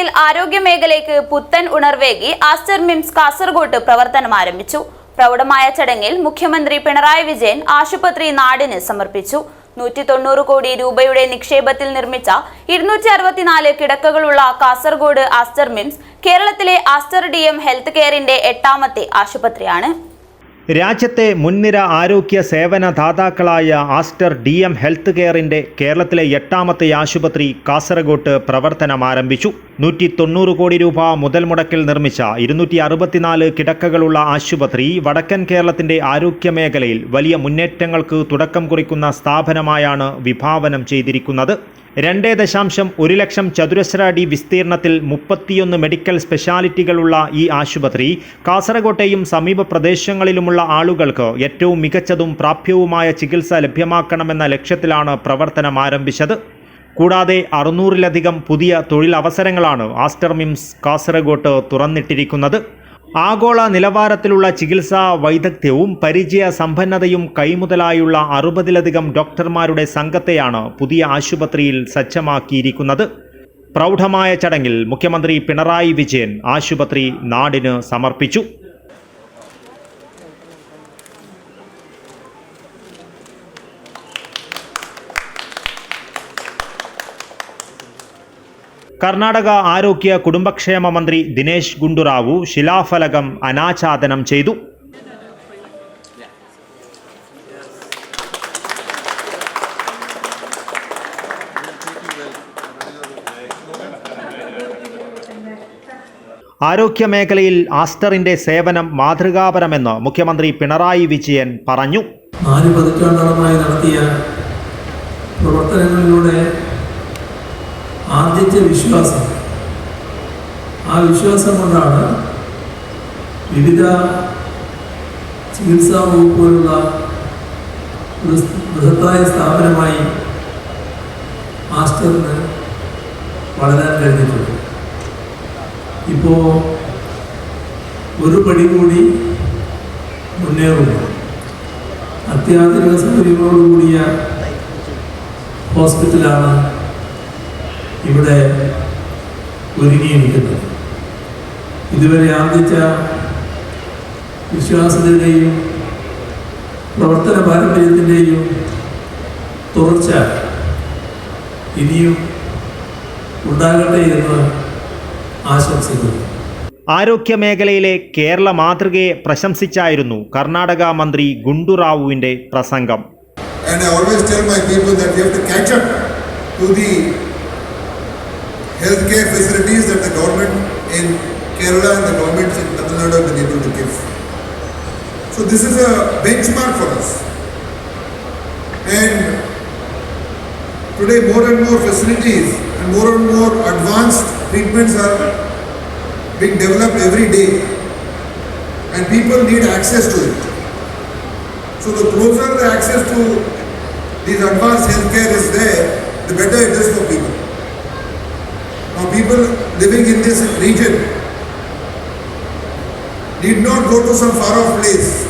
കേരളത്തിൽ ആരോഗ്യമേഖലയ്ക്ക് പുത്തൻ ഉണർവേകി ആസ്റ്റർ മിംസ് കാസർഗോട്ട് പ്രവർത്തനം ആരംഭിച്ചു. പ്രൗഢമായ ചടങ്ങിൽ മുഖ്യമന്ത്രി പിണറായി വിജയൻ ആശുപത്രി നാടിന് സമർപ്പിച്ചു. നൂറ്റി തൊണ്ണൂറ് കോടി രൂപയുടെ നിക്ഷേപത്തിൽ നിർമ്മിച്ച ഇരുന്നൂറ്റി അറുപത്തിനാല് കിടക്കകളുള്ള കാസർഗോഡ് ആസ്റ്റർ മിംസ് കേരളത്തിലെ ആസ്റ്റർ ഡി എം ഹെൽത്ത് കെയറിന്റെ എട്ടാമത്തെ ആശുപത്രിയാണ്. രാജ്യത്തെ മുൻനിര ആരോഗ്യ സേവന ദാതാക്കളായ ആസ്റ്റർ ഡി എം ഹെൽത്ത് കെയറിന്റെ കേരളത്തിലെ എട്ടാമത്തെ ആശുപത്രി കാസർഗോട്ട് പ്രവർത്തനം ആരംഭിച്ചു നൂറ്റി തൊണ്ണൂറ് കോടി രൂപ മുതൽ മുടക്കിൽ നിർമ്മിച്ച ഇരുന്നൂറ്റി അറുപത്തിനാല് കിടക്കകളുള്ള ആശുപത്രി വടക്കൻ കേരളത്തിന്റെ ആരോഗ്യ മേഖലയിൽ വലിയ മുന്നേറ്റങ്ങൾക്ക് തുടക്കം കുറിക്കുന്ന സ്ഥാപനമായാണ് വിഭാവനം ചെയ്തിരിക്കുന്നത്. രണ്ട് ദശാംശം ഒരു ലക്ഷം ചതുരശ്ര അടി വിസ്തീർണത്തിൽ മുപ്പത്തിയൊന്ന് മെഡിക്കൽ സ്പെഷ്യാലിറ്റികളുള്ള ഈ ആശുപത്രി കാസർകോട്ടെയും സമീപ പ്രദേശങ്ങളിലുമുള്ള ആളുകൾക്ക് ഏറ്റവും മികച്ചതും പ്രാപ്യവുമായ ചികിത്സ ലഭ്യമാക്കണമെന്ന ലക്ഷ്യത്തിലാണ് പ്രവർത്തനം ആരംഭിച്ചത്. കൂടാതെ അറുന്നൂറിലധികം പുതിയ തൊഴിലവസരങ്ങളാണ് ആസ്റ്റർമിംസ് കാസർഗോട്ട് തുറന്നിട്ടിരിക്കുന്നത്. ആഗോള നിലവാരത്തിലുള്ള ചികിത്സാ വൈദഗ്ധ്യവും പരിചയ സമ്പന്നതയും കൈമുതലായുള്ള അറുപതിലധികം ഡോക്ടർമാരുടെ സംഘത്തെയാണ് പുതിയ ആശുപത്രിയിൽ സജ്ജമാക്കിയിരിക്കുന്നത്. പ്രൗഢമായ ചടങ്ങിൽ മുഖ്യമന്ത്രി പിണറായി വിജയൻ ആശുപത്രി നാടിന് സമർപ്പിച്ചു. കർണാടക ആരോഗ്യ കുടുംബക്ഷേമ മന്ത്രി ദിനേശ് ഗുണ്ടുറാവു ശിലാഫലകം അനാച്ഛാദനം ചെയ്തു. ആരോഗ്യ മേഖലയിൽ ആസ്റ്ററിന്റെ സേവനം മാതൃകാപരമെന്ന് മുഖ്യമന്ത്രി പിണറായി വിജയൻ പറഞ്ഞു. നാല് പതിറ്റാണ്ടോളമായി നടത്തിയ പ്രവർത്തനങ്ങളിലൂടെ ആർജിച്ച വിശ്വാസം. ആ വിശ്വാസം കൊണ്ടാണ് വിവിധ ചികിത്സാ വകുപ്പുകളുള്ള ബൃഹത്തായ സ്ഥാപനമായി മാസ്റ്ററിന് വളരാൻ കഴിഞ്ഞിട്ടുണ്ട്. ഇപ്പോൾ ഒരു പടി കൂടി മുന്നേറുന്നു. അത്യാധുനിക സൗകര്യങ്ങളോടുകൂടിയ ഹോസ്പിറ്റലാണ് ഇവിടെ ഒരുങ്ങിയിരിക്കുന്നത്. ഇതുവരെ ആർജിച്ച വിശ്വാസത്തിന്റെയും പ്രവർത്തന പാരമ്പര്യത്തിന്റെയും തുടർച്ച ഇനിയും ഉണ്ടാകട്ടെ എന്ന് ആശംസിക്കുന്നു. ആരോഗ്യ മേഖലയിലെ കേരള മാതൃകയെ പ്രശംസിച്ചായിരുന്നു കർണാടക മന്ത്രി ഗുണ്ടുറാവുവിന്റെ പ്രസംഗം. And I always tell my people that we have to catch up to the healthcare facilities that the government in Kerala and the governments in Tamil Nadu have been able to give. So this is a benchmark for us. And today more and more facilities and more and more advanced treatments are being developed every day. And people need access to it. So the closer the access to these advanced healthcare is there, the better it is for people. People living in this region need not go to some far off place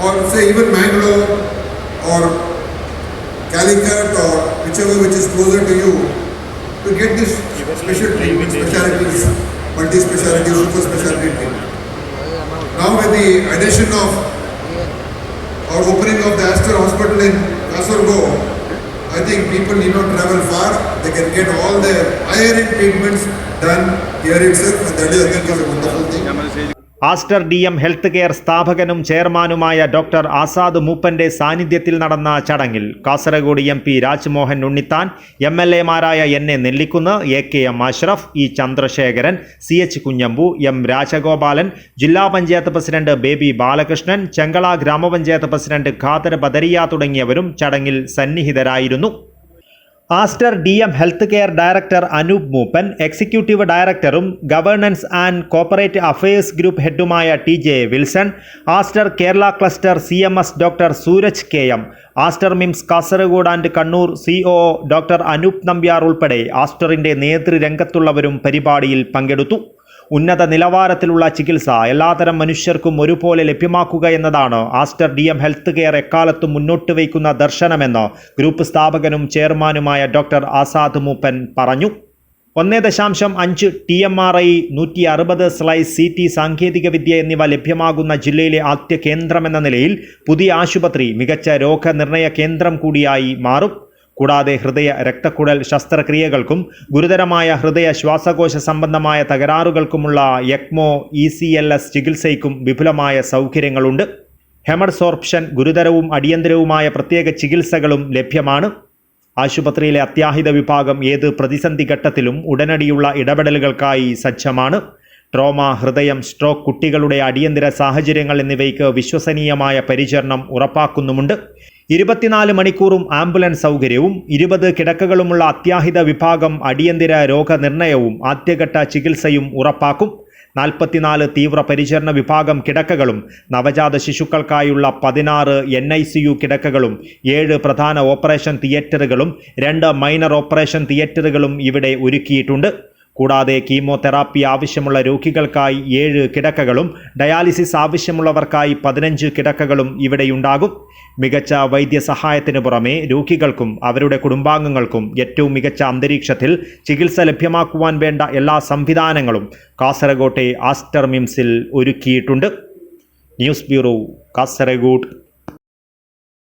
or say even Mangalore or Calicut or whichever which is closer to you to get this special treatment, specialties, multi-speciality, super specialty treatment. Now with the addition of or opening of the Astor Hospital in Kasargo, I think people need not travel far. They can get all their higher end treatments done here itself, and that is again a wonderful thing. Aster D M health care സ്ഥാപകനും ചെയർമാനുമായ doctor Azad മൂപ്പന്റെ സാന്നിധ്യത്തിൽ നടന്ന ചടങ്ങിൽ Kasaragod M P Rajmohan Unnithan M L എമാരായ N A Nellikunnu A K M Ashraf E Chandrasekharan C H Kunhambu M Rajagopalan ജില്ലാ panchayat president Baby Balakrishnan Chengala ഗ്രാമപഞ്ചായത്ത് president Khader Badariya തുടങ്ങിയവരും ചടങ്ങിൽ സന്നിഹിതരായിരുന്നു. Aster D M health care director Anoop Moopen executive ഡയറക്ടറും governance and corporate affairs group ഹെഡുമായ T J Wilson Aster Kerala cluster C M S doctor Sooraj K M Aster MIMS Kasaragod and Kannur C O doctor Anoop Nambiar ഉൾപ്പെടെ ആസ്റ്ററിന്റെ നേതൃരംഗത്തുള്ളവരും പരിപാടിയിൽ പങ്കെടുത്തു. ഉന്നത നിലവാരത്തിലുള്ള ചികിത്സ എല്ലാത്തരം മനുഷ്യർക്കും ഒരുപോലെ ലഭ്യമാക്കുക എന്നതാണ് Aster D M health care എക്കാലത്തും മുന്നോട്ട് വയ്ക്കുന്ന ദർശനമെന്ന് ഗ്രൂപ്പ് സ്ഥാപകനും ചെയർമാനുമായ ഡോക്ടർ ആസാദ് മൂപ്പൻ പറഞ്ഞു. ഒന്നേ ദശാംശം അഞ്ച് ടി എം ആർ ഐ നൂറ്റി അറുപത് സ്ലൈസ് സി ടി സാങ്കേതികവിദ്യ എന്നിവ ലഭ്യമാകുന്ന ജില്ലയിലെ ആദ്യ കേന്ദ്രമെന്ന നിലയിൽ പുതിയ ആശുപത്രി മികച്ച രോഗനിർണയ കേന്ദ്രം കൂടിയായി മാറും. കൂടാതെ ഹൃദയ രക്തക്കുഴൽ ശസ്ത്രക്രിയകൾക്കും ഗുരുതരമായ ഹൃദയ ശ്വാസകോശ സംബന്ധമായ തകരാറുകൾക്കുമുള്ള ECMO E C L S ചികിത്സയ്ക്കും വിപുലമായ സൗകര്യങ്ങളുണ്ട്. ഹെമർസോർപ്ഷൻ ഗുരുതരവും അടിയന്തരവുമായ പ്രത്യേക ചികിത്സകളും ലഭ്യമാണ്. ആശുപത്രിയിലെ അത്യാഹിത വിഭാഗം ഏത് പ്രതിസന്ധി ഘട്ടത്തിലും ഉടനടിയുള്ള ഇടപെടലുകൾക്കായി സജ്ജമാണ്. ട്രോമ ഹൃദയം സ്ട്രോക്ക് കുട്ടികളുടെ അടിയന്തര സാഹചര്യങ്ങൾ എന്നിവയ്ക്ക് വിശ്വസനീയമായ പരിചരണം ഉറപ്പാക്കുന്നുമുണ്ട്. ഇരുപത്തിനാല് മണിക്കൂറും ആംബുലൻസ് സൗകര്യവും ഇരുപത് കിടക്കകളുമുള്ള അത്യാഹിത വിഭാഗം അടിയന്തര രോഗനിർണയവും ആദ്യഘട്ട ചികിത്സയും ഉറപ്പാക്കും. നാൽപ്പത്തിനാല് തീവ്ര പരിചരണ വിഭാഗം കിടക്കകളും നവജാത ശിശുക്കൾക്കായുള്ള പതിനാറ് എൻ ഐ സി യു കിടക്കകളും ഏഴ് പ്രധാന ഓപ്പറേഷൻ തിയേറ്ററുകളും രണ്ട് മൈനർ ഓപ്പറേഷൻ തിയേറ്ററുകളും ഇവിടെ ഒരുക്കിയിട്ടുണ്ട്. കൂടാതെ കീമോതെറാപ്പി ആവശ്യമുള്ള രോഗികൾക്കായി ഏഴ് കിടക്കകളും ഡയാലിസിസ് ആവശ്യമുള്ളവർക്കായി പതിനഞ്ച് കിടക്കകളും ഇവിടെയുണ്ടാകും. മികച്ച വൈദ്യസഹായത്തിന് പുറമെ രോഗികൾക്കും അവരുടെ കുടുംബാംഗങ്ങൾക്കും ഏറ്റവും മികച്ച അന്തരീക്ഷത്തിൽ ചികിത്സ ലഭ്യമാക്കുവാൻ വേണ്ട എല്ലാ സംവിധാനങ്ങളും കാസർഗോട്ടെ ആസ്റ്റർ മിംസിൽ ഒരുക്കിയിട്ടുണ്ട്. News bureau Kasaragod.